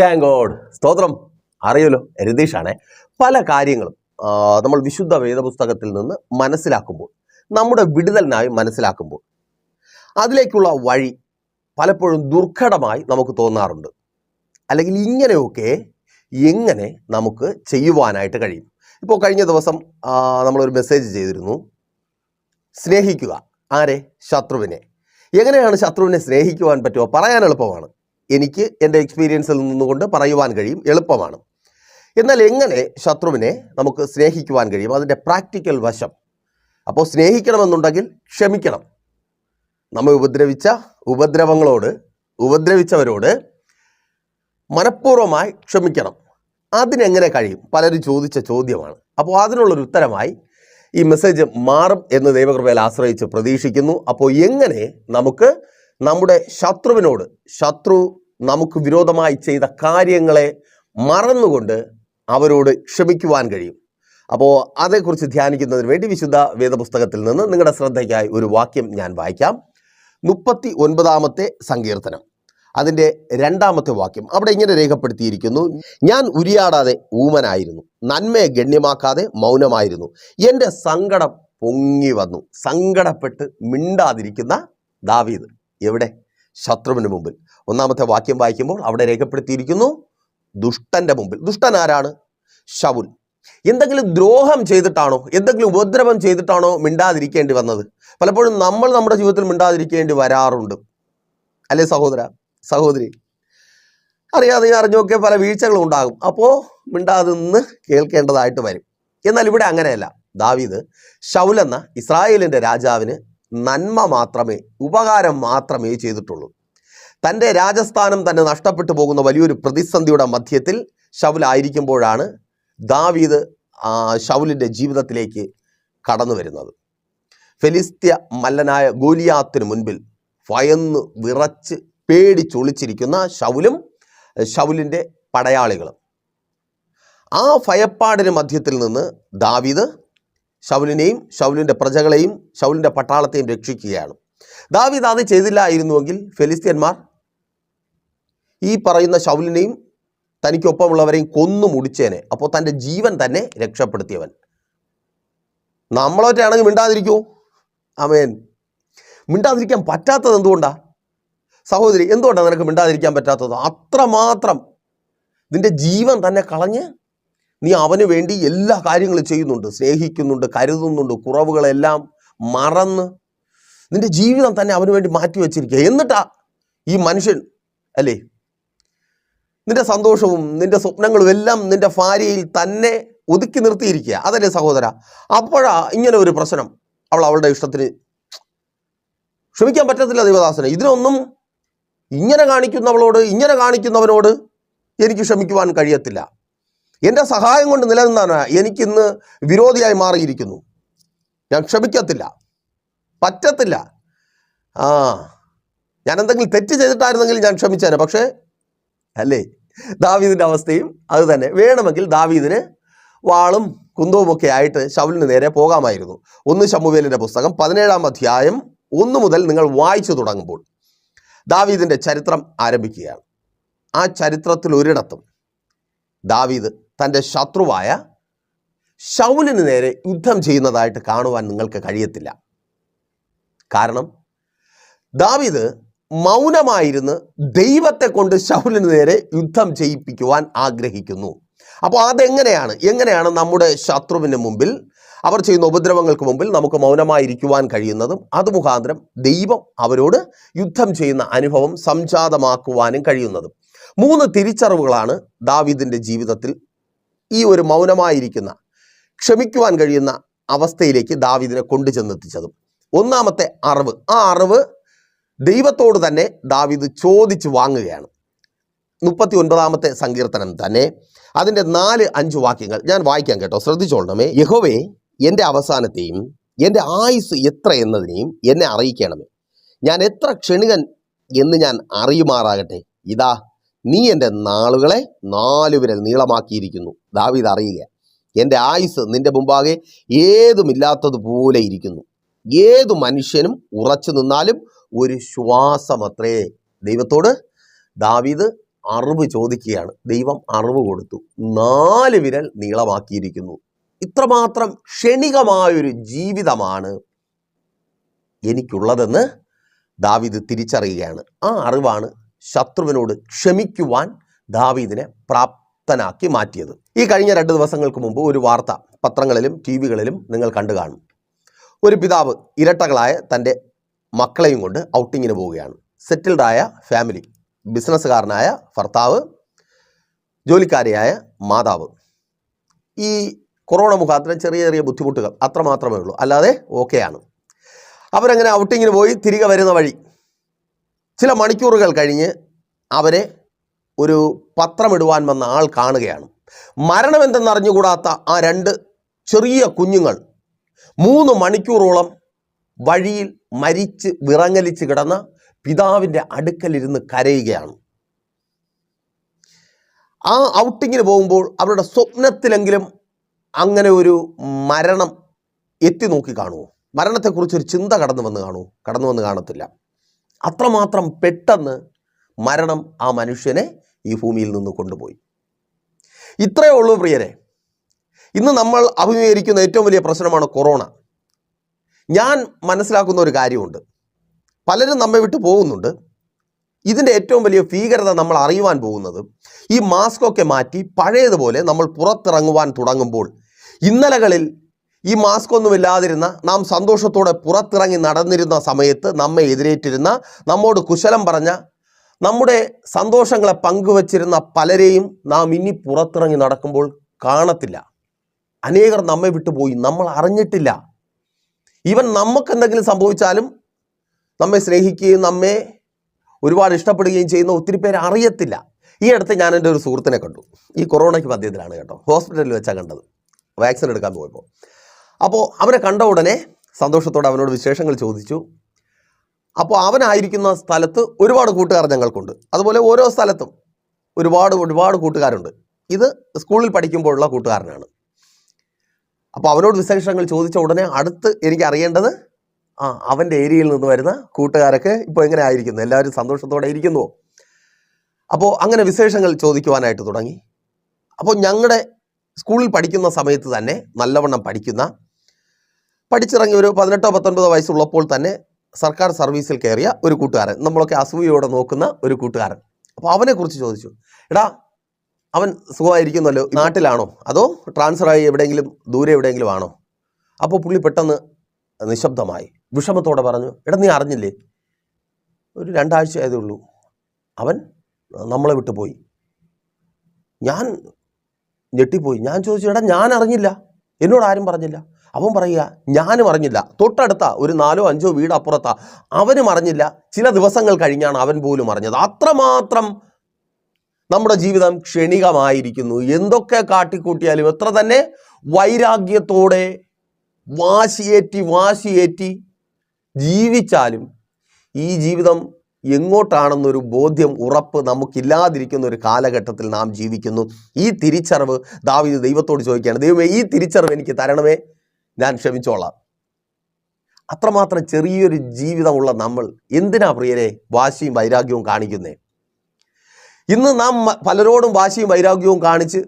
Thank God സ്തോത്രം. അറിയല്ലോ രതീഷാണേ. പല കാര്യങ്ങളും നമ്മൾ വിശുദ്ധ വേദപുസ്തകത്തിൽ നിന്ന് മനസ്സിലാക്കുമ്പോൾ നമ്മുടെ വിടുതലിനായി മനസ്സിലാക്കുമ്പോൾ അതിലേക്കുള്ള വഴി പലപ്പോഴും ദുർഘടമായി നമുക്ക് തോന്നാറുണ്ട്. അല്ലെങ്കിൽ ഇങ്ങനെയൊക്കെ എങ്ങനെ നമുക്ക് ചെയ്യുവാനായിട്ട് കഴിയും. ഇപ്പോൾ കഴിഞ്ഞ ദിവസം നമ്മളൊരു മെസ്സേജ് ചെയ്തിരുന്നു. സ്നേഹിക്കുക. ആരെ? ശത്രുവിനെ. എങ്ങനെയാണ് ശത്രുവിനെ സ്നേഹിക്കുവാൻ പറ്റുമോ പറയാൻ എളുപ്പമാണ്. എനിക്ക് എന്റെ എക്സ്പീരിയൻസിൽ നിന്നുകൊണ്ട് പറയുവാൻ കഴിയും എളുപ്പമാണ്. എന്നാൽ എങ്ങനെ ശത്രുവിനെ നമുക്ക് സ്നേഹിക്കുവാൻ കഴിയും? അതിന്റെ പ്രാക്ടിക്കൽ വശം. അപ്പോൾ സ്നേഹിക്കണമെന്നുണ്ടെങ്കിൽ ക്ഷമിക്കണം. നമ്മെ ഉപദ്രവിച്ച ഉപദ്രവങ്ങളോട് ഉപദ്രവിച്ചവരോട് മനഃപൂർവമായി ക്ഷമിക്കണം. അതിനെങ്ങനെ കഴിയും? പലരും ചോദിച്ച ചോദ്യമാണ്. അപ്പോൾ അതിനുള്ളൊരു ഉത്തരമായി ഈ മെസ്സേജ് മാറും എന്ന് ദൈവകൃപയിൽ ആശ്രയിച്ച് പ്രതീക്ഷിക്കുന്നു. അപ്പോൾ എങ്ങനെ നമുക്ക് നമ്മുടെ ശത്രുവിനോട് ശത്രു നമുക്ക് വിരോധമായി ചെയ്ത കാര്യങ്ങളെ മറന്നുകൊണ്ട് അവരോട് ക്ഷമിക്കുവാൻ കഴിയും. അപ്പോൾ അതേക്കുറിച്ച് ധ്യാനിക്കുന്നതിന് വേണ്ടി വിശുദ്ധ വേദപുസ്തകത്തിൽ നിന്ന് നിങ്ങളുടെ ശ്രദ്ധയ്ക്കായി ഒരു വാക്യം ഞാൻ വായിക്കാം. മുപ്പത്തി ഒൻപതാമത്തെ സങ്കീർത്തനം. അതിന്റെ രണ്ടാമത്തെ വാക്യം അവിടെ ഇങ്ങനെ രേഖപ്പെടുത്തിയിരിക്കുന്നു. ഞാൻ ഉരിയാടാതെ ഊമനായിരുന്നു. നന്മയെ ഗണ്യമാക്കാതെ മൗനമായിരുന്നു. എന്റെ സങ്കടം പൊങ്ങി വന്നു. സങ്കടപ്പെട്ട് മിണ്ടാതിരിക്കുന്ന ദാവീദ്. എവിടെ? ശത്രുവിന് മുമ്പിൽ. ഒന്നാമത്തെ വാക്യം വായിക്കുമ്പോൾ അവിടെ രേഖപ്പെടുത്തിയിരിക്കുന്നു ദുഷ്ടന്റെ മുമ്പിൽ. ദുഷ്ടൻ ആരാണ്? ശവുൽ എന്തെങ്കിലും ദ്രോഹം ചെയ്തിട്ടാണോ എന്തെങ്കിലും ഉപദ്രവം ചെയ്തിട്ടാണോ മിണ്ടാതിരിക്കേണ്ടി വന്നത്? പലപ്പോഴും നമ്മൾ നമ്മുടെ ജീവിതത്തിൽ മിണ്ടാതിരിക്കേണ്ടി വരാറുണ്ട്. അല്ലേ സഹോദര സഹോദരി? അറിയാതെ അറിഞ്ഞൊക്കെ പല വീഴ്ചകളും ഉണ്ടാകും. അപ്പോൾ മിണ്ടാതെ നിന്ന് കേൾക്കേണ്ടതായിട്ട് വരും. എന്നാൽ ഇവിടെ അങ്ങനെയല്ല. ദാവീദ് എന്ന ഇസ്രായേലിന്റെ രാജാവിന് നന്മ മാത്രമേ ഉപകാരം മാത്രമേ ചെയ്തിട്ടുള്ളൂ. തന്റെ രാജസ്ഥാനം തന്നെ നഷ്ടപ്പെട്ടു പോകുന്ന വലിയൊരു പ്രതിസന്ധിയുടെ മധ്യത്തിൽ ശൗലായിരിക്കുമ്പോഴാണ് ദാവീദ് ഷൗലിന്റെ ജീവിതത്തിലേക്ക് കടന്നു വരുന്നത്. ഫെലിസ്ത്യ മല്ലനായ ഗോലിയാത്തിന് മുൻപിൽ ഭയന്ന് വിറച്ച് പേടിച്ചൊളിച്ചിരിക്കുന്ന ഷൗലും ശൗലിന്റെ പടയാളികളും. ആ ഭയപ്പാടിന് മധ്യത്തിൽ നിന്ന് ദാവീദ് ശൗലിനെയും ശൗലിന്റെ പ്രജകളെയും ശൗലിന്റെ പട്ടാളത്തെയും രക്ഷിക്കുകയാണ്. ദാവീദ് അത് ചെയ്തില്ലായിരുന്നുവെങ്കിൽ ഫെലിസ്തീന്മാർ ഈ പറയുന്ന ശൗലിനെയും തനിക്കൊപ്പമുള്ളവരെയും കൊന്നു മുടിച്ചേനെ. അപ്പോൾ തന്റെ ജീവൻ തന്നെ രക്ഷപ്പെടുത്തിയവൻ. നമ്മളൊറ്റയാണെങ്കിൽ മിണ്ടാതിരിക്കൂ. അമേൻ മിണ്ടാതിരിക്കാൻ പറ്റാത്തത് എന്തുകൊണ്ടാ? സഹോദരി എന്തുകൊണ്ടാണ് നിനക്ക് മിണ്ടാതിരിക്കാൻ പറ്റാത്തത്? അത്രമാത്രം നിന്റെ ജീവൻ തന്നെ കളഞ്ഞ് നീ അവന് വേണ്ടി എല്ലാ കാര്യങ്ങളും ചെയ്യുന്നുണ്ട്. സ്നേഹിക്കുന്നുണ്ട് കരുതുന്നുണ്ട് കുറവുകളെല്ലാം മറന്ന് നിന്റെ ജീവിതം തന്നെ അവന് വേണ്ടി മാറ്റി വച്ചിരിക്കുക. എന്നിട്ടാ ഈ മനുഷ്യൻ അല്ലേ? നിന്റെ സന്തോഷവും നിന്റെ സ്വപ്നങ്ങളും എല്ലാം നിന്റെ ഭാര്യയിൽ തന്നെ ഒതുക്കി നിർത്തിയിരിക്കുക. അതല്ലേ സഹോദര അപ്പോഴാ ഇങ്ങനെ ഒരു പ്രശ്നം അവൾ അവളുടെ ഇഷ്ടത്തിന് ക്ഷമിക്കാൻ പറ്റത്തില്ല ദൈവദാസന്. ഇതിനൊന്നും ഇങ്ങനെ കാണിക്കുന്നവളോട് ഇങ്ങനെ കാണിക്കുന്നവനോട് എനിക്ക് ക്ഷമിക്കുവാൻ കഴിയത്തില്ല. എന്റെ സഹായം കൊണ്ട് നിലനിന്നാണ് എനിക്കിന്ന് വിരോധിയായി മാറിയിരിക്കുന്നു. ഞാൻ ക്ഷമിക്കത്തില്ല. പറ്റത്തില്ല. ആ ഞാൻ എന്തെങ്കിലും തെറ്റ് ചെയ്തിട്ടായിരുന്നെങ്കിൽ ഞാൻ ക്ഷമിച്ചേനെ. പക്ഷേ അല്ലേ? ദാവീദിന്റെ അവസ്ഥയും അത് തന്നെ. വേണമെങ്കിൽ ദാവീദിന് വാളും കുന്തവുമൊക്കെ ആയിട്ട് ശൗലിന് നേരെ പോകാമായിരുന്നു. ഒന്ന് ശമുവേലിന്റെ പുസ്തകം പതിനേഴാം അധ്യായം ഒന്ന് മുതൽ നിങ്ങൾ വായിച്ചു തുടങ്ങുമ്പോൾ ദാവീദിന്റെ ചരിത്രം ആരംഭിക്കുകയാണ്. ആ ചരിത്രത്തിൽ ഒരിടത്തും ദാവീദ് തന്റെ ശത്രുവായ ശൗലിന് നേരെ യുദ്ധം ചെയ്യുന്നതായിട്ട് കാണുവാൻ നിങ്ങൾക്ക് കഴിയത്തില്ല. കാരണം ദാവിദ് മൗനമായിരുന്ന് ദൈവത്തെ കൊണ്ട് ശൗലിന് നേരെ യുദ്ധം ചെയ്യിപ്പിക്കുവാൻ ആഗ്രഹിക്കുന്നു. അപ്പോൾ അതെങ്ങനെയാണ്? എങ്ങനെയാണ് നമ്മുടെ ശത്രുവിന് മുമ്പിൽ അവർ ചെയ്യുന്ന ഉപദ്രവങ്ങൾക്ക് മുമ്പിൽ നമുക്ക് മൗനമായിരിക്കുവാൻ കഴിയുന്നതും അത് മുഖാന്തരം ദൈവം അവരോട് യുദ്ധം ചെയ്യുന്ന അനുഭവം സംജാതമാക്കുവാനും കഴിയുന്നതും? മൂന്ന് തിരിച്ചറിവുകളാണ് ദാവിദിന്റെ ജീവിതത്തിൽ ഈ ഒരു മൗനമായിരിക്കുന്ന ക്ഷമിക്കുവാൻ കഴിയുന്ന അവസ്ഥയിലേക്ക് ദാവിദിനെ കൊണ്ടു ചെന്നെത്തിച്ചതും ഒന്നാമത്തെ അറിവ്. ആ അറിവ് ദൈവത്തോട് തന്നെ ദാവിദ് ചോദിച്ച് വാങ്ങുകയാണ്. മുപ്പത്തി ഒൻപതാമത്തെ സങ്കീർത്തനം തന്നെ. അതിന്റെ നാല് അഞ്ച് വാക്യങ്ങൾ ഞാൻ വായിക്കാം കേട്ടോ. ശ്രദ്ധിച്ചോളണമേ. യഹോവേ എന്റെ അവസാനത്തെയും എന്റെ ആയുസ് എത്ര എന്നതിനെയും എന്നെ അറിയിക്കണമേ. ഞാൻ എത്ര ക്ഷണികൻ എന്ന് ഞാൻ അറിയുമാറാകട്ടെ. ഇതാ നീ എന്റെ നാളുകളെ നാലു വിരൽ നീളമാക്കിയിരിക്കുന്നു. ദാവീദ് അറിയുക എന്റെ ആയുസ് നിന്റെ മുമ്പാകെ ഏതുമില്ലാത്തതുപോലെ ഇരിക്കുന്നു. ഏതു മനുഷ്യനും ഉറച്ചു നിന്നാലും ഒരു ശ്വാസമത്രേ ദൈവത്തോട് ദാവീദ് അറിവ് ചോദിക്കുകയാണ്. ദൈവം അറിവ് കൊടുത്തു. നാല് വിരൽ നീളമാക്കിയിരിക്കുന്നു. ഇത്രമാത്രം ക്ഷണികമായൊരു ജീവിതമാണ് എനിക്കുള്ളതെന്ന് ദാവിദ് തിരിച്ചറിയുകയാണ്. ആ അറിവാണ് ശത്രുവിനോട് ക്ഷമിക്കുവാൻ ദാവീദിനെ പ്രാപ്തനാക്കി മാറ്റിയത്. ഈ കഴിഞ്ഞ രണ്ട് ദിവസങ്ങൾക്ക് മുമ്പ് ഒരു വാർത്ത പത്രങ്ങളിലും ടി വികളിലും നിങ്ങൾ കണ്ടു കാണും. ഒരു പിതാവ് ഇരട്ടകളായ തന്റെ മക്കളെയും കൊണ്ട് ഔട്ടിങ്ങിന് പോവുകയാണ്. സെറ്റിൽഡായ ഫാമിലി ബിസിനസ്സുകാരനായ ഭർത്താവ് ജോലിക്കാരിയായ മാതാവ്. ഈ കൊറോണ മുഖാന്തരം ചെറിയ ചെറിയ ബുദ്ധിമുട്ടുകൾ അത്രമാത്രമേ ഉള്ളൂ. അല്ലാതെ ഓക്കെയാണ്. അവരങ്ങനെ ഔട്ടിങ്ങിന് പോയി തിരികെ വരുന്ന വഴി ചില മണിക്കൂറുകൾ കഴിഞ്ഞ് അവരെ ഒരു പത്രമിടുവാൻ വന്ന ആൾ കാണുകയാണ്. മരണം എന്തെന്നറിഞ്ഞുകൂടാത്ത ആ രണ്ട് ചെറിയ കുഞ്ഞുങ്ങൾ മൂന്ന് മണിക്കൂറോളം വഴിയിൽ മരിച്ച് വിറങ്ങലിച്ച് കിടന്ന പിതാവിന്റെ അടുക്കലിരുന്ന് കരയുകയാണ്. ആ ഔട്ടിങ്ങിന് പോകുമ്പോൾ അവരുടെ സ്വപ്നത്തിലെങ്കിലും അങ്ങനെ ഒരു മരണം എത്തി നോക്കി കാണുമോ? മരണത്തെക്കുറിച്ചൊരു ചിന്ത കടന്നു വന്ന് കാണുമോ? കടന്നു വന്ന് കാണത്തില്ല. അത്രമാത്രം പെട്ടെന്ന് മരണം ആ മനുഷ്യനെ ഈ ഭൂമിയിൽ നിന്ന് കൊണ്ടുപോയി. ഇത്രയേ ഉള്ളൂ പ്രിയരെ. ഇന്ന് നമ്മൾ അഭിമുഖീകരിക്കുന്ന ഏറ്റവും വലിയ പ്രശ്നമാണ് കൊറോണ. ഞാൻ മനസ്സിലാക്കുന്ന ഒരു കാര്യമുണ്ട്. പലരും നമ്മെ വിട്ടു പോകുന്നുണ്ട്. ഇതിന്റെ ഏറ്റവും വലിയ ഭീകരത നമ്മൾ അറിയുവാൻ പോകുന്നത് ഈ മാസ്കൊക്കെ മാറ്റി പഴയതുപോലെ നമ്മൾ പുറത്തിറങ്ങുവാൻ തുടങ്ങുമ്പോൾ ഇന്നലകളിൽ ഈ മാസ്ക് ഒന്നുമില്ലാതിരുന്ന നാം സന്തോഷത്തോടെ പുറത്തിറങ്ങി നടന്നിരുന്ന സമയത്ത് നമ്മെ എതിരേറ്റിരുന്ന നമ്മോട് കുശലം പറഞ്ഞ നമ്മുടെ സന്തോഷങ്ങളെ പങ്കുവച്ചിരുന്ന പലരെയും നാം ഇനി പുറത്തിറങ്ങി നടക്കുമ്പോൾ കാണത്തില്ല. അനേകർ നമ്മെ വിട്ടുപോയി നമ്മൾ അറിഞ്ഞിട്ടില്ല. ഈവൻ നമുക്ക് എന്തെങ്കിലും സംഭവിച്ചാലും നമ്മെ സ്നേഹിക്കുകയും നമ്മെ ഒരുപാട് ഇഷ്ടപ്പെടുകയും ചെയ്യുന്ന ഒത്തിരി പേര് അറിയത്തില്ല. ഈ അടുത്ത് ഞാൻ എന്റെ ഒരു സുഹൃത്തിനെ കണ്ടു. ഈ കൊറോണയ്ക്ക് മധ്യത്തിലാണ് കേട്ടോ. ഹോസ്പിറ്റലിൽ വെച്ചാണ് കണ്ടത്. വാക്സിൻ എടുക്കാൻ പോയപ്പോൾ അപ്പോൾ അവനെ കണ്ട ഉടനെ സന്തോഷത്തോടെ അവനോട് വിശേഷങ്ങൾ ചോദിച്ചു. അപ്പോൾ അവനായിരിക്കുന്ന സ്ഥലത്ത് ഒരുപാട് കൂട്ടുകാർ ഞങ്ങൾക്കുണ്ട്. അതുപോലെ ഓരോ സ്ഥലത്തും ഒരുപാട് ഒരുപാട് കൂട്ടുകാരുണ്ട്. ഇത് സ്കൂളിൽ പഠിക്കുമ്പോഴുള്ള കൂട്ടുകാരനാണ്. അപ്പോൾ അവനോട് വിശേഷങ്ങൾ ചോദിച്ച ഉടനെ അടുത്ത് എനിക്ക് അറിയേണ്ടത് ആ അവന്റെ ഏരിയയിൽ നിന്ന് വരുന്ന കൂട്ടുകാരൊക്കെ ഇപ്പോൾ എങ്ങനെ ആയിരിക്കുന്നു? എല്ലാവരും സന്തോഷത്തോടെ ഇരിക്കുന്നുവോ? അപ്പോൾ അങ്ങനെ വിശേഷങ്ങൾ ചോദിക്കുവാനായിട്ട് തുടങ്ങി. അപ്പോൾ ഞങ്ങളുടെ സ്കൂളിൽ പഠിക്കുന്ന സമയത്ത് തന്നെ നല്ലവണ്ണം പഠിക്കുന്ന പഠിച്ചിറങ്ങി ഒരു പതിനെട്ടോ പത്തൊൻപതോ വയസ്സുള്ളപ്പോൾ തന്നെ സർക്കാർ സർവീസിൽ കയറിയ ഒരു കൂട്ടുകാരൻ. നമ്മളൊക്കെ അസൂയയോടെ നോക്കുന്ന ഒരു കൂട്ടുകാരൻ. അപ്പോൾ അവനെക്കുറിച്ച് ചോദിച്ചു. എടാ അവൻ സുഖമായിരിക്കുന്നല്ലോ? നാട്ടിലാണോ? അതോ ട്രാൻസ്ഫർ ആയി എവിടെയെങ്കിലും ദൂരെ എവിടെയെങ്കിലും ആണോ? അപ്പോൾ പുള്ളി പെട്ടെന്ന് നിശബ്ദമായി വിഷമത്തോടെ പറഞ്ഞു എടാ നീ അറിഞ്ഞില്ലേ? ഒരു രണ്ടാഴ്ച ആയതേ ഉള്ളൂ. അവൻ നമ്മളെ വിട്ടു പോയി ഞാൻ ഞെട്ടിപ്പോയി. ഞാൻ ചോദിച്ചു എടാ ഞാൻ അറിഞ്ഞില്ല. എന്നോട് ആരും പറഞ്ഞില്ല. അവൻ പറയുക ഞാനും അറിഞ്ഞില്ല. തൊട്ടടുത്ത ഒരു നാലോ അഞ്ചോ വീട് അപ്പുറത്ത. അവനും അറിഞ്ഞില്ല. ചില ദിവസങ്ങൾ കഴിഞ്ഞാണ് അവൻ പോലും അറിഞ്ഞത്. അത്രമാത്രം നമ്മുടെ ജീവിതം ക്ഷണികമായിരിക്കുന്നു. എന്തൊക്കെ കാട്ടിക്കൂട്ടിയാലും എത്ര തന്നെ വൈരാഗ്യത്തോടെ വാശിയേറ്റി വാശിയേറ്റി ജീവിച്ചാലും ഈ ജീവിതം എങ്ങോട്ടാണെന്നൊരു ബോധ്യം ഉറപ്പ് നമുക്കില്ലാതിരിക്കുന്ന ഒരു കാലഘട്ടത്തിൽ നാം ജീവിക്കുന്നു. ഈ തിരിച്ചറിവ് ദാവീദ് ദൈവത്തോട് ചോദിക്കുകയാണ്. ദൈവമേ ഈ തിരിച്ചറിവ് എനിക്ക് തരണമേ. ഞാൻ ക്ഷമിച്ചോളാം. അത്രമാത്രം ചെറിയൊരു ജീവിതമുള്ള നമ്മൾ എന്തിനാ പ്രിയരെ വാശിയും വൈരാഗ്യവും കാണിക്കുന്നേ? ഇന്ന് നാം പലരോടും വാശിയും വൈരാഗ്യവും കാണിച്ച്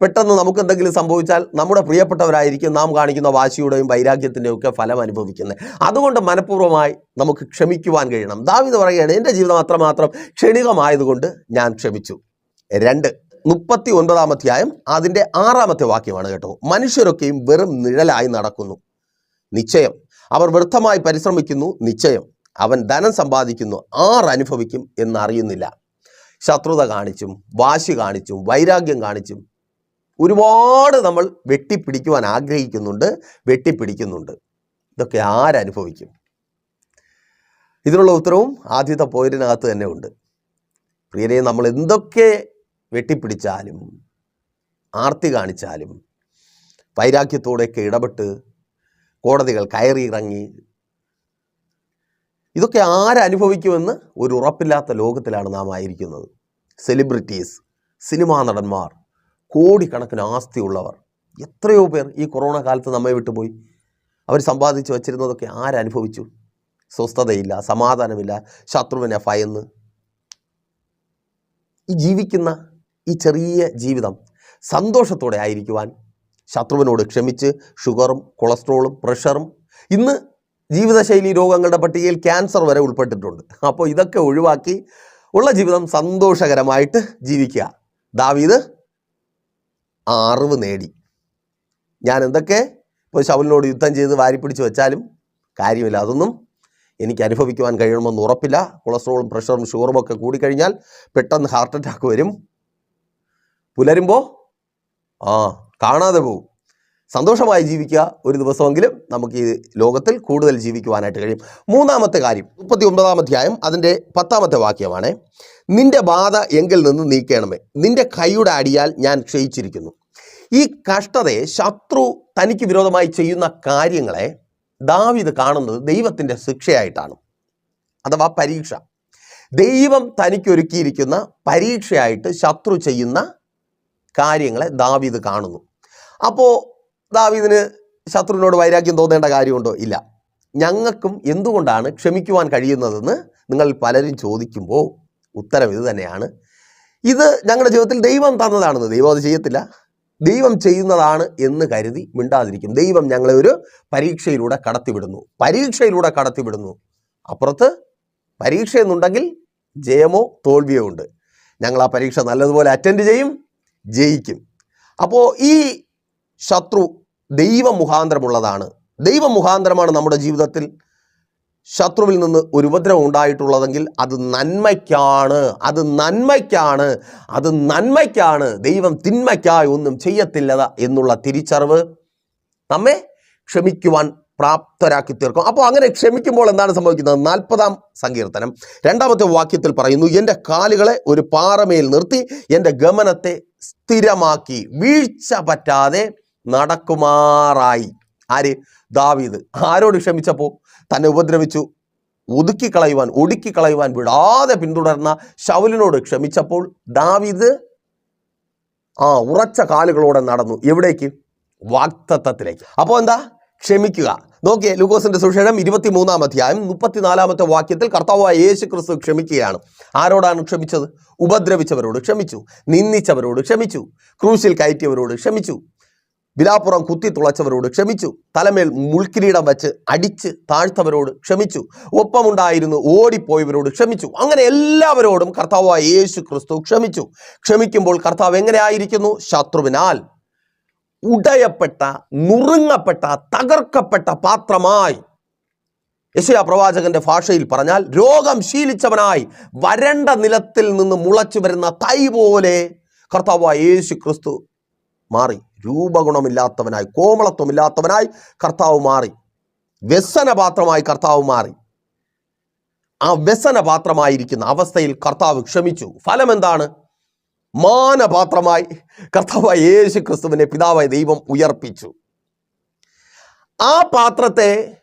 പെട്ടെന്ന് നമുക്ക് എന്തെങ്കിലും സംഭവിച്ചാൽ നമ്മുടെ പ്രിയപ്പെട്ടവരായിരിക്കും നാം കാണിക്കുന്ന വാശിയുടെയും വൈരാഗ്യത്തിന്റെയും ഒക്കെ ഫലം അനുഭവിക്കുന്നത്. അതുകൊണ്ട് മനഃപൂർവമായി നമുക്ക് ക്ഷമിക്കുവാൻ കഴിയണം. ദാവിത് പറയുകയാണ് എന്റെ ജീവിതം അത്രമാത്രം ക്ഷണികമായതുകൊണ്ട് ഞാൻ ക്ഷമിച്ചു. രണ്ട് മുപ്പത്തി ഒൻപതാം അധ്യായം അതിന്റെ ആറാമത്തെ വാക്യമാണ് കേട്ടോ. മനുഷ്യരൊക്കെയും വെറും നിഴലായി നടക്കുന്നു. നിശ്ചയം. അവർ വ്യർത്ഥമായി പരിശ്രമിക്കുന്നു. നിശ്ചയം. അവൻ ധനം സമ്പാദിക്കുന്നു. ആർ അനുഭവിക്കും എന്നറിയുന്നില്ല. ശത്രുത കാണിച്ചും വാശി കാണിച്ചും വൈരാഗ്യം കാണിച്ചും ഒരുപാട് നമ്മൾ വെട്ടിപ്പിടിക്കുവാൻ ആഗ്രഹിക്കുന്നുണ്ട് വെട്ടിപ്പിടിക്കുന്നുണ്ട്. ഇതൊക്കെ ആരനുഭവിക്കും? ഇതിനുള്ള ഉത്തരവും ആദ്യത്തെ പോയിന്റിനകത്ത് തന്നെ ഉണ്ട്. പ്രിയരെ നമ്മൾ എന്തൊക്കെ വെട്ടിപ്പിടിച്ചാലും ആർത്തി കാണിച്ചാലും വൈരാഗ്യത്തോടെയൊക്കെ ഇടപെട്ട് കോടതികൾ കയറി ഇറങ്ങി ഇതൊക്കെ ആരനുഭവിക്കുമെന്ന് ഒരു ഉറപ്പില്ലാത്ത ലോകത്തിലാണ് നാം ആയിരിക്കുന്നത്. സെലിബ്രിറ്റീസ് സിനിമാ നടന്മാർ കോടിക്കണക്കിന് ആസ്തിയുള്ളവർ. എത്രയോ പേർ ഈ കൊറോണ കാലത്ത് നമ്മെ വിട്ടുപോയി അവർ സമ്പാദിച്ചു വച്ചിരുന്നതൊക്കെ ആരനുഭവിച്ചു സ്വസ്ഥതയില്ല സമാധാനമില്ല ശത്രുവിനെ ഭയന്ന്. ഈ ജീവിക്കുന്ന ഈ ചെറിയ ജീവിതം സന്തോഷത്തോടെ ആയിരിക്കുവാൻ ശത്രുവിനോട് ക്ഷമിച്ച് ഷുഗറും കൊളസ്ട്രോളും പ്രഷറും ഇന്ന് ജീവിതശൈലി രോഗങ്ങളുടെ പട്ടികയിൽ ക്യാൻസർ വരെ ഉൾപ്പെട്ടിട്ടുണ്ട്. അപ്പോൾ ഇതൊക്കെ ഒഴിവാക്കി ഉള്ള ജീവിതം സന്തോഷകരമായിട്ട് ജീവിക്കുക. ദാവീദ് അറിവ് നേടി. ഞാൻ എന്തൊക്കെ ഇപ്പോൾ ശൗലിനോട് യുദ്ധം ചെയ്ത് വാരിപ്പിടിച്ച് വെച്ചാലും കാര്യമില്ല. അതൊന്നും എനിക്ക് അനുഭവിക്കുവാൻ കഴിയണമെന്ന് ഉറപ്പില്ല. കൊളസ്ട്രോളും പ്രഷറും ഷുഗറും ഒക്കെ കൂടിക്കഴിഞ്ഞാൽ പെട്ടെന്ന് ഹാർട്ട് അറ്റാക്ക് വരും. പുലരുമ്പോൾ ആ കാണാതെ പോവും. സന്തോഷമായി ജീവിക്കുക ഒരു ദിവസമെങ്കിലും നമുക്ക് ഈ ലോകത്തിൽ കൂടുതൽ ജീവിക്കുവാനായിട്ട് കഴിയും. മൂന്നാമത്തെ കാര്യം മുപ്പത്തി ഒമ്പതാം അധ്യായം അതിന്റെ പത്താമത്തെ വാക്യമാണ് നിന്റെ ബാധ എങ്കിൽ നിന്ന് നീക്കണമേ. നിന്റെ കൈയുടെ അടിയാൽ ഞാൻ ക്ഷയിച്ചിരിക്കുന്നു. ഈ കഷ്ടതയെ ശത്രു തനിക്ക് വിരോധമായി ചെയ്യുന്ന കാര്യങ്ങളെ ദാവിത് കാണുന്നത് ദൈവത്തിന്റെ ശിക്ഷയായിട്ടാണ്. അഥവാ പരീക്ഷ. ദൈവം തനിക്കൊരുക്കിയിരിക്കുന്ന പരീക്ഷയായിട്ട് ശത്രു ചെയ്യുന്ന കാര്യങ്ങളെ ദാവീദ് കാണുന്നു. അപ്പോൾ ദാവീദിന് ശത്രുവിനോട് വൈരാഗ്യം തോന്നേണ്ട കാര്യമുണ്ടോ? ഇല്ല. ഞങ്ങൾക്കും എന്തുകൊണ്ടാണ് ക്ഷമിക്കുവാൻ കഴിയുന്നതെന്ന് നിങ്ങൾ പലരും ചോദിക്കുമ്പോൾ ഉത്തരം ഇത് തന്നെയാണ്. ഇത് ഞങ്ങളുടെ ജീവിതത്തിൽ ദൈവം തന്നതാണെന്ന് ദൈവം അത് ചെയ്യത്തില്ല. ദൈവം ചെയ്യുന്നതാണ് എന്ന് കരുതി മിണ്ടാതിരിക്കും. ദൈവം ഞങ്ങളെ ഒരു പരീക്ഷയിലൂടെ കടത്തിവിടുന്നു. പരീക്ഷയിലൂടെ കടത്തിവിടുന്നു. അപ്പുറത്ത് പരീക്ഷ എന്നുണ്ടെങ്കിൽ ജയമോ തോൽവിയോ ഉണ്ട്. ഞങ്ങൾ ആ പരീക്ഷ നല്ലതുപോലെ അറ്റൻഡ് ചെയ്യും. ജയിക്കും. അപ്പോൾ ഈ ശത്രു ദൈവ ദൈവമുഖാന്തരമാണ് നമ്മുടെ ജീവിതത്തിൽ ശത്രുവിൽ നിന്ന് ഒരു ഉപദ്രവം ഉണ്ടായിട്ടുള്ളതെങ്കിൽ അത് നന്മയ്ക്കാണ്. അത് നന്മയ്ക്കാണ്. അത് നന്മയ്ക്കാണ്. ദൈവം തിന്മയ്ക്കായി ഒന്നും ചെയ്യത്തില്ല എന്നുള്ള തിരിച്ചറിവ് നമ്മെ ക്ഷമിക്കുവാൻ പ്രാപ്തരാക്കി തീർക്കും. അപ്പോൾ അങ്ങനെ ക്ഷമിക്കുമ്പോൾ എന്താണ് സംഭവിക്കുന്നത്? നാൽപ്പതാം സങ്കീർത്തനം. രണ്ടാമത്തെ വാക്യത്തിൽ പറയുന്നു എന്റെ കാലുകളെ ഒരു പാറമേൽ നിർത്തി എന്റെ ഗമനത്തെ സ്ഥിരമാക്കി. വീഴ്ച പറ്റാതെ നടക്കുമാറായി. ആര്? ദാവീദ്. ആരോട് ക്ഷമിച്ചപ്പോൾ തന്നെ ഉപദ്രവിച്ചു ഒതുക്കിക്കളയുവാൻ ഒടുക്കിക്കളയുവാൻ വിടാതെ പിന്തുടർന്ന ശൗലിനോട് ക്ഷമിച്ചപ്പോൾ ദാവീദ് ആ ഉറച്ച കാലുകളോടെ നടന്നു. എവിടേക്ക്? വാക്തത്വത്തിലേക്ക്. അപ്പോൾ എന്താ? ക്ഷമിക്കുക. നോക്കിയേ ലൂക്കോസിന്റെ സുഷേഷം ഇരുപത്തി മൂന്നാം അധ്യായം മുപ്പത്തിനാലാമത്തെ വാക്യത്തിൽ കർത്താവായ യേശു ക്രിസ്തു ക്ഷമിക്കുകയാണ്. ആരോടാണ് ക്ഷമിച്ചത്? ഉപദ്രവിച്ചവരോട് ക്ഷമിച്ചു നിന്ദിച്ചവരോട് ക്ഷമിച്ചു ക്രൂശിൽ കയറ്റിയവരോട് ക്ഷമിച്ചു വിലാപ്പുറം കുത്തി തുളച്ചവരോട് ക്ഷമിച്ചു തലമേൽ മുൾക്കിരീടം വെച്ച് അടിച്ച് താഴ്ത്തവരോട് ക്ഷമിച്ചു ഒപ്പമുണ്ടായിരുന്നു ഓടിപ്പോയവരോട് ക്ഷമിച്ചു. അങ്ങനെ എല്ലാവരോടും കർത്താവായ യേശു ക്രിസ്തു ക്ഷമിച്ചു. ക്ഷമിക്കുമ്പോൾ കർത്താവ് എങ്ങനെയായിരിക്കുന്നു ശത്രുവിനാൽ. ഉടയപ്പെട്ട നുറുങ്ങപ്പെട്ട തകർക്കപ്പെട്ട പാത്രമായി. യശയാ പ്രവാചകന്റെ ഭാഷയിൽ പറഞ്ഞാൽ രോഗം ശീലിച്ചവനായി വരണ്ട നിലത്തിൽ നിന്ന് മുളച്ചു വരുന്ന തൈ പോലെ കർത്താവായ യേശു ക്രിസ്തു മാറി. രൂപഗുണമില്ലാത്തവനായി കോമളത്വമില്ലാത്തവനായി കർത്താവ് മാറി. വ്യസനപാത്രമായി കർത്താവ് മാറി. ആ വ്യസനപാത്രമായിരിക്കുന്ന അവസ്ഥയിൽ കർത്താവ് ക്ഷമിച്ചു. ഫലം എന്താണ് മാനപാത്രമായി കർത്താവായ യേശു ക്രിസ്തുവിനെ പിതാവായ ദൈവം ഉയർപ്പിച്ചു. ആ പാത്രത്തെ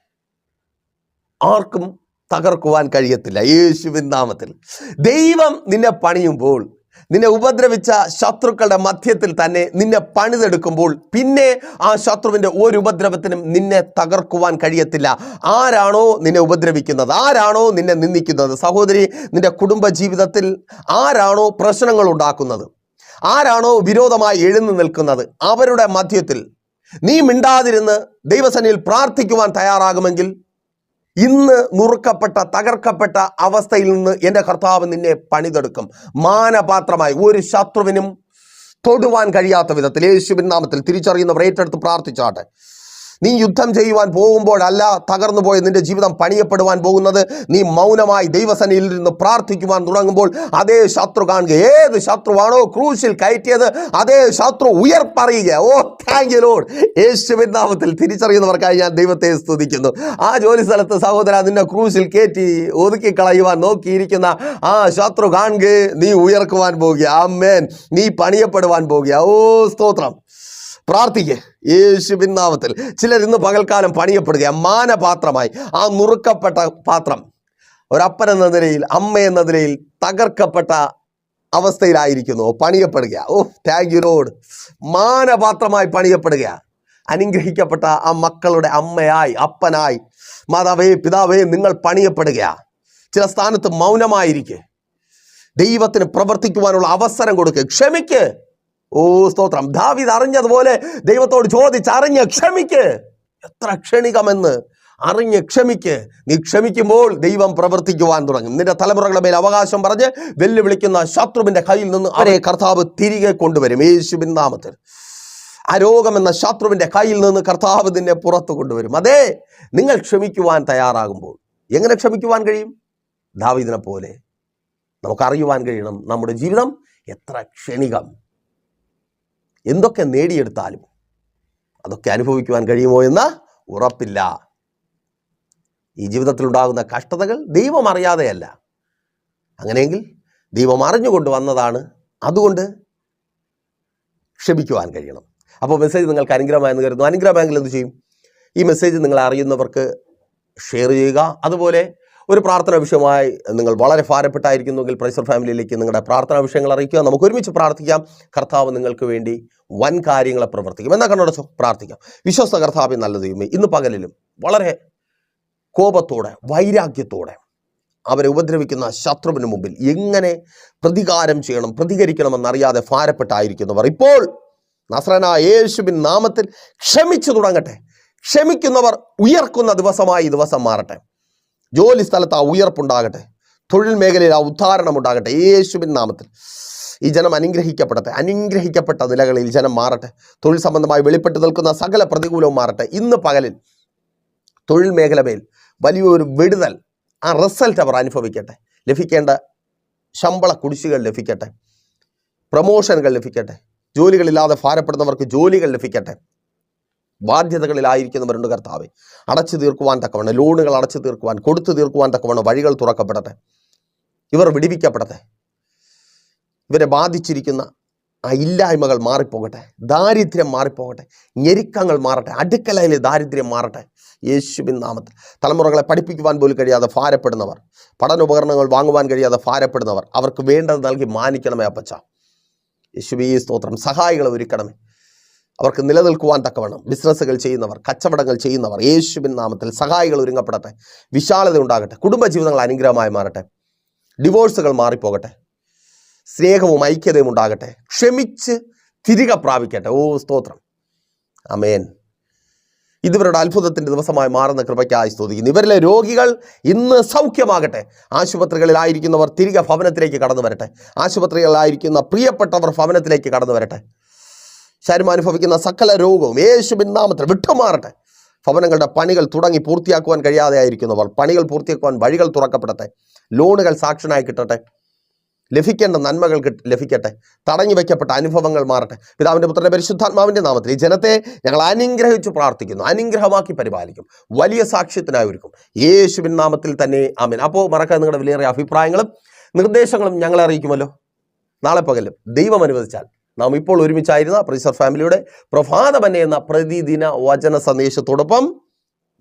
ആർക്കും തകർക്കുവാൻ കഴിയത്തില്ല. യേശുവിൻ നാമത്തിൽ ദൈവം നിന്നെ പണിയുമ്പോൾ നിന്നെ ഉപദ്രവിച്ച ശത്രുക്കളുടെ മധ്യത്തിൽ തന്നെ നിന്നെ പണിതെടുക്കുമ്പോൾ പിന്നെ ആ ശത്രുവിന്റെ ഒരു ഉപദ്രവത്തിനും നിന്നെ തകർക്കുവാൻ കഴിയത്തില്ല. ആരാണോ നിന്നെ ഉപദ്രവിക്കുന്നത്? ആരാണോ നിന്നെ നിന്ദിക്കുന്നത്? സഹോദരി നിന്റെ കുടുംബ ജീവിതത്തിൽ ആരാണോ പ്രശ്നങ്ങൾ ഉണ്ടാക്കുന്നത്? ആരാണോ വിരോധമായി എഴുന്നു നിൽക്കുന്നത്? അവരുടെ മധ്യത്തിൽ. നീ മിണ്ടാതിരുന്ന് ദൈവസനയിൽ പ്രാർത്ഥിക്കുവാൻ തയ്യാറാകുമെങ്കിൽ ഇന്ന് നുറുക്കപ്പെട്ട തകർക്കപ്പെട്ട അവസ്ഥയിൽ നിന്ന് എന്റെ കർത്താവ് നിന്നെ പണിതെടുക്കും. മാനപാത്രമായി ഒരു ശത്രുവിനും തൊടുവാൻ കഴിയാത്ത വിധത്തിൽ യേശുവിൻ നാമത്തിൽ തിരിച്ചറിയുന്നവർ ഏറ്റെടുത്ത് പ്രാർത്ഥിച്ചാട്ടെ. നീ യുദ്ധം ചെയ്യുവാൻ പോകുമ്പോഴല്ല തകർന്നു പോയ നിന്റെ ജീവിതം പണിയപ്പെടുവാൻ പോകുന്നത്. നീ മൗനമായി ദൈവസനയിൽ നിന്ന് പ്രാർത്ഥിക്കുവാൻ തുടങ്ങുമ്പോൾ അതേ ശത്രു കാണുക. ഏത് ശത്രുവാണോ ക്രൂശിൽ കയറ്റിയത് അതേ ശത്രു ഉയർപ്പറിയുക. ഓ താങ്ക് യു ലോഡ് യേശുവിൻ നാമത്തിൽ തിരിച്ചറിയുന്നവർക്കായി ഞാൻ ദൈവത്തെ സ്തുതിക്കുന്നു. ആ ജോലി സ്ഥലത്ത് സഹോദര നിന്നെ ക്രൂശിൽ കയറ്റി ഒതുക്കി കളയുവാൻ നോക്കിയിരിക്കുന്ന ആ ശത്രു കാണുക. നീ ഉയർക്കുവാൻ പോകുക. അമ്മേൻ നീ പണിയപ്പെടുവാൻ പോകുക. ഓ സ്തോത്രം. പ്രാർത്ഥിക്ക്. യേശുവിൻ നാമത്തിൽ ചിലർ ഇന്ന് പകൽക്കാലം പണിയപ്പെടുക മാനപാത്രമായി. ആ നുറുക്കപ്പെട്ട പാത്രം ഒരപ്പൻ എന്ന നിലയിൽ അമ്മ എന്ന നിലയിൽ തകർക്കപ്പെട്ട അവസ്ഥയിലായിരിക്കുന്നു. പണിയപ്പെടുക ഓ താങ്ക് യു ലോഡ് മാനപാത്രമായി പണിയപ്പെടുക അനുഗ്രഹിക്കപ്പെട്ട ആ മക്കളുടെ അമ്മയായി അപ്പനായി. മാതാവേ പിതാവേ നിങ്ങൾ പണിയപ്പെടുക ചില സ്ഥാനത്ത് മൗനമായിരിക്കെ. ദൈവത്തിന് പ്രവർത്തിക്കുവാനുള്ള അവസരം കൊടുക്കുക ക്ഷമിക്ക്. ഓ സ്തോത്രം. ദാവിദ് അറിഞ്ഞതുപോലെ ദൈവത്തോട് ചോദിച്ച് അറിഞ്ഞ് ക്ഷമിക്ക്. എത്ര ക്ഷണികമെന്ന്. അറിഞ്ഞ് ക്ഷമിക്ക്. നീ ക്ഷമിക്കുമ്പോൾ ദൈവം പ്രവർത്തിക്കുവാൻ തുടങ്ങും. നിന്റെ തലമുറകളുടെ മേൽ അവകാശം പറഞ്ഞ് വെല്ലുവിളിക്കുന്ന ശത്രുവിന്റെ കയ്യിൽ നിന്ന് അവരെ കർത്താവ് തിരികെ കൊണ്ടുവരും. യേശുവിൻ നാമത്തിൽ. ആ എന്ന ശത്രുവിന്റെ കയ്യിൽ നിന്ന് കർത്താവ് നിന്നെ പുറത്തു കൊണ്ടുവരും. അതെ നിങ്ങൾ ക്ഷമിക്കുവാൻ തയ്യാറാകുമ്പോൾ എങ്ങനെ ക്ഷമിക്കുവാൻ കഴിയും? ദാവിദിനെ പോലെ നമുക്കറിയുവാൻ കഴിയണം നമ്മുടെ ജീവിതം എത്ര ക്ഷണികം. എന്തൊക്കെ നേടിയെടുത്താലും അതൊക്കെ അനുഭവിക്കുവാൻ കഴിയുമോ എന്ന് ഉറപ്പില്ല. ഈ ജീവിതത്തിലുണ്ടാകുന്ന കഷ്ടതകൾ ദൈവം അറിയാതെയല്ല. അങ്ങനെയെങ്കിൽ ദൈവം അറിഞ്ഞുകൊണ്ട് വന്നതാണ്. അതുകൊണ്ട് ക്ഷമിക്കുവാൻ കഴിയണം. അപ്പോൾ മെസ്സേജ് നിങ്ങൾക്ക് അനുഗ്രഹമായെന്ന് കരുതുന്നു. അനുഗ്രഹമായെങ്കിൽ എന്ത് ചെയ്യും? ഈ മെസ്സേജ് നിങ്ങൾ അറിയുന്നവർക്ക് ഷെയർ ചെയ്യുക. അതുപോലെ ഒരു പ്രാർത്ഥന വിഷയമായി നിങ്ങൾ വളരെ ഭാരപ്പെട്ടായിരിക്കുന്നുവെങ്കിൽ പ്രൈസർ ഫാമിലിയിലേക്ക് നിങ്ങളുടെ പ്രാർത്ഥനാ വിഷയങ്ങൾ അറിയിക്കുക. നമുക്ക് ഒരുമിച്ച് പ്രാർത്ഥിക്കാം. കർത്താവ് നിങ്ങൾക്ക് വേണ്ടി വൻ കാര്യങ്ങളെ പ്രവർത്തിക്കും. എന്നാൽ കണ്ണടച്ചോ പ്രാർത്ഥിക്കാം. വിശ്വസ്ത കർത്താവ് നല്ല ദൈവമേ ഇന്ന് പകലിലും വളരെ കോപത്തോടെ വൈരാഗ്യത്തോടെ അവരെ ഉപദ്രവിക്കുന്ന ശത്രുവിന് മുമ്പിൽ എങ്ങനെ പ്രതികാരം ചെയ്യണം പ്രതികരിക്കണമെന്നറിയാതെ ഭാരപ്പെട്ടായിരിക്കുന്നവർ. ഇപ്പോൾ നസ്രനായ യേശുബിൻ നാമത്തിൽ ക്ഷമിച്ചു തുടങ്ങട്ടെ. ക്ഷമിക്കുന്നവർ ഉയർക്കുന്ന ദിവസമായി ദിവസം മാറട്ടെ. ജോലി സ്ഥലത്ത് ആ ഉയർപ്പുണ്ടാകട്ടെ. തൊഴിൽ മേഖലയിൽ ആ ഉദ്ധാരണം ഉണ്ടാകട്ടെ യേശുവിൻ നാമത്തിൽ. ഈ ജനം അനുഗ്രഹിക്കപ്പെടട്ടെ. അനുഗ്രഹിക്കപ്പെട്ട നിലകളിൽ ജനം മാറട്ടെ. തൊഴിൽ സംബന്ധമായി വെളിപ്പെട്ട് നിൽക്കുന്ന സകല പ്രതികൂലവും മാറട്ടെ. ഇന്ന് പകലിൽ തൊഴിൽ മേഖലമേൽ വലിയൊരു വിടുതൽ ആ റിസൾട്ട് അവർ അനുഭവിക്കട്ടെ. ലഭിക്കേണ്ട ശമ്പള കുടിശ്ശികൾ ലഭിക്കട്ടെ. പ്രമോഷനുകൾ ലഭിക്കട്ടെ. ജോലികളില്ലാതെ ഭാരപ്പെടുന്നവർക്ക് ജോലികൾ ലഭിക്കട്ടെ. ബാധ്യതകളിലായിരിക്കുന്നവരുണ്ട് കർത്താവ്. അടച്ചു തീർക്കുവാൻ തക്കവണ്ണം ലോണുകൾ അടച്ചു തീർക്കുവാൻ കൊടുത്തു തീർക്കുവാൻ തക്കവണ്ണം വഴികൾ തുറക്കപ്പെടട്ടെ. ഇവർ വിടിവിക്കപ്പെടട്ടെ. ഇവരെ ബാധിച്ചിരിക്കുന്ന ആ ഇല്ലായ്മകൾ മാറിപ്പോകട്ടെ. ദാരിദ്ര്യം മാറിപ്പോകട്ടെ. ഞെരുക്കങ്ങൾ മാറട്ടെ. അടുക്കളയിലെ ദാരിദ്ര്യം മാറട്ടെ. യേശുവിൻ നാമത്തിൽ. തലമുറകളെ പഠിപ്പിക്കുവാൻ പോലും കഴിയാതെ ഭാരപ്പെടുന്നവർ പഠനോപകരണങ്ങൾ വാങ്ങുവാൻ കഴിയാതെ ഭാരപ്പെടുന്നവർ അവർക്ക് വേണ്ടത് നൽകി മാനിക്കണമേ അപ്പച്ച. യേശുബി സ്തോത്രം. സഹായികളെ ഒരുക്കണമേ. അവർക്ക് നിലനിൽക്കുവാൻ തക്കവണ്ണം. ബിസിനസ്സുകൾ ചെയ്യുന്നവർ കച്ചവടങ്ങൾ ചെയ്യുന്നവർ യേശുവിൻ നാമത്തിൽ സഹായികൾ ഒരുങ്ങപ്പെടട്ടെ. വിശാലത ഉണ്ടാകട്ടെ. കുടുംബജീവിതങ്ങൾ അനുഗ്രഹമായി മാറട്ടെ. ഡിവോഴ്സുകൾ മാറിപ്പോകട്ടെ. സ്നേഹവും ഐക്യതയും ഉണ്ടാകട്ടെ. ക്ഷമിച്ച് തിരികെ പ്രാപിക്കട്ടെ. ഓ സ്തോത്രം. അമേൻ ഇതുവരുടെ അത്ഭുതത്തിന്റെ ദിവസമായി മാറുന്ന കൃപയ്ക്കായി സ്തുതിക്കുന്നു. ഇവരിലെ രോഗികൾ ഇന്ന് സൗഖ്യമാകട്ടെ. ആശുപത്രികളിലായിരിക്കുന്നവർ തിരികെ ഭവനത്തിലേക്ക് കടന്നു വരട്ടെ. ആശുപത്രികളിലായിരിക്കുന്ന പ്രിയപ്പെട്ടവർ ഭവനത്തിലേക്ക് കടന്നു വരട്ടെ. ശരീരം അനുഭവിക്കുന്ന സകല രോഗവും യേശുവിൻ നാമത്തിൽ വിട്ടുമാറട്ടെ. ഭവനങ്ങളുടെ പണികൾ തുടങ്ങി പൂർത്തിയാക്കുവാൻ കഴിയാതെ ആയിരിക്കുന്നവർ പണികൾ പൂർത്തിയാക്കുവാൻ വഴികൾ തുറക്കപ്പെടട്ടെ. ലോണുകൾ സാക്ഷനായി കിട്ടട്ടെ. ലഭിക്കേണ്ട നന്മകൾ കിട്ട ലഭിക്കട്ടെ. തടഞ്ഞു വയ്ക്കപ്പെട്ട അനുഭവങ്ങൾ മാറട്ടെ. പിതാവിന്റെ പുത്രന്റെ പരിശുദ്ധാത്മാവിന്റെ നാമത്തിൽ ഈ ജനത്തെ ഞങ്ങൾ അനുഗ്രഹിച്ചു പ്രാർത്ഥിക്കുന്നു. അനുഗ്രഹമാക്കി പരിപാലിക്കും. വലിയ സാക്ഷ്യത്തിനായി ഒരുക്കും. യേശുവിൻ നാമത്തിൽ തന്നെ ആമേൻ. അപ്പോൾ മറക്കാൻ നിങ്ങളുടെ വിലയേറിയ അഭിപ്രായങ്ങളും നിർദ്ദേശങ്ങളും ഞങ്ങളെ അറിയിക്കുമല്ലോ. നാളെ പകലും ദൈവം അനുവദിച്ചാൽ നാം ഇപ്പോൾ ഒരുമിച്ചായിരുന്ന പ്രിസർ ഫാമിലിയുടെ പ്രഭാതമന്നെ എന്ന പ്രതിദിന വചന സന്ദേശത്തോടൊപ്പം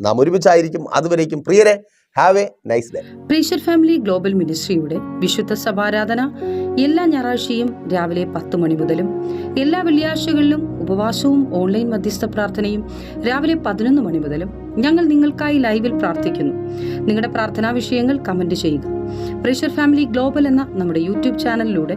നാം ഒരുമിച്ചായിരിക്കും അതുവരേക്കും. പ്രിയരെ have a nice day pressure family global മിനിസ്ട്രിയുടെ വിശുദ്ധ സഭാരാധന എല്ലാ ഞായറാഴ്ചയും രാവിലെ പത്ത് മണി മുതലും എല്ലാ വെള്ളിയാഴ്ചകളിലും ഉപവാസവും ഓൺലൈൻ മധ്യസ്ഥ പ്രാർത്ഥനയും രാവിലെ പതിനൊന്ന് മണി മുതലും ഞങ്ങൾ നിങ്ങൾക്കായി ലൈവിൽ പ്രാർത്ഥിക്കുന്നു. നിങ്ങളുടെ പ്രാർത്ഥനാ വിഷയങ്ങൾ കമന്റ് ചെയ്യുക. പ്രീഷർ ഫാമിലി ഗ്ലോബൽ എന്ന നമ്മുടെ യൂട്യൂബ് ചാനലിലൂടെ